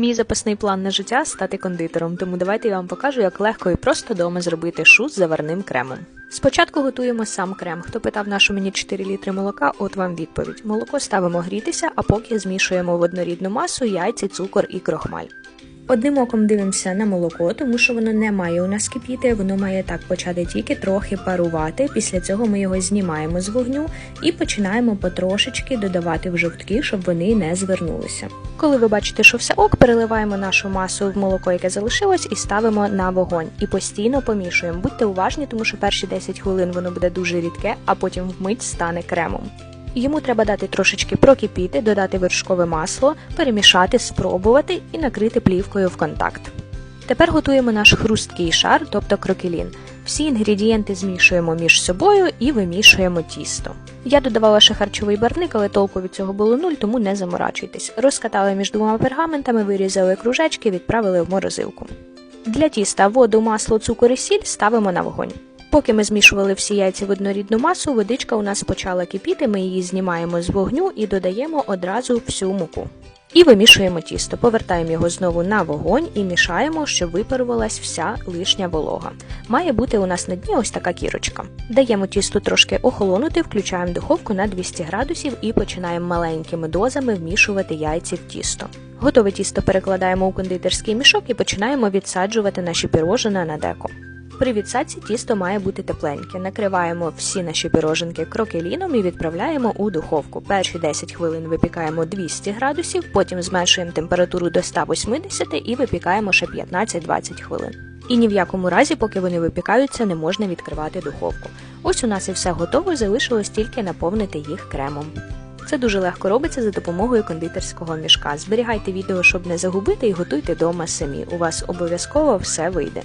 Мій запасний план на життя стати кондитером, тому давайте я вам покажу, як легко і просто вдома зробити шут з заварним кремом. Спочатку готуємо сам крем. Хто питав, на що мені 4 літри молока, от вам відповідь. Молоко ставимо грітися, а поки змішуємо в однорідну масу яйці, цукор і крохмаль. Одним оком дивимося на молоко, тому що воно не має у нас кипіти, воно має так почати тільки трохи парувати. Після цього ми його знімаємо з вогню і починаємо потрошечки додавати в жовтки, щоб вони не звернулися. Коли ви бачите, що все ок, переливаємо нашу масу в молоко, яке залишилось, і ставимо на вогонь. І постійно помішуємо. Будьте уважні, тому що перші 10 хвилин воно буде дуже рідке, а потім вмить стане кремом. Йому треба дати трошечки прокипіти, додати вершкове масло, перемішати, спробувати і накрити плівкою в контакт. Тепер готуємо наш хрусткий шар, тобто крокелін. Всі інгредієнти змішуємо між собою і вимішуємо тісто. Я додавала ще харчовий барник, але толку від цього було нуль, тому не заморачуйтесь. Розкатали між двома пергаментами, вирізали кружечки, відправили в морозилку. Для тіста воду, масло, цукор і сіль ставимо на вогонь. Поки ми змішували всі яйця в однорідну масу, водичка у нас почала кипіти, ми її знімаємо з вогню і додаємо одразу всю муку. І вимішуємо тісто, повертаємо його знову на вогонь і мішаємо, щоб випарувалась вся лишня волога. Має бути у нас на дні ось така кірочка. Даємо тісту трошки охолонути, включаємо духовку на 200 градусів і починаємо маленькими дозами вмішувати яйці в тісто. Готове тісто перекладаємо у кондитерський мішок і починаємо відсаджувати наші пірожина на деко. При відсадці тісто має бути тепленьке. Накриваємо всі наші піроженки крокеліном і відправляємо у духовку. Перші 10 хвилин випікаємо 200 градусів, потім зменшуємо температуру до 180 і випікаємо ще 15-20 хвилин. І ні в якому разі, поки вони випікаються, не можна відкривати духовку. Ось у нас і все готово, залишилось тільки наповнити їх кремом. Це дуже легко робиться за допомогою кондитерського мішка. Зберігайте відео, щоб не загубити, і готуйте дома самі. У вас обов'язково все вийде.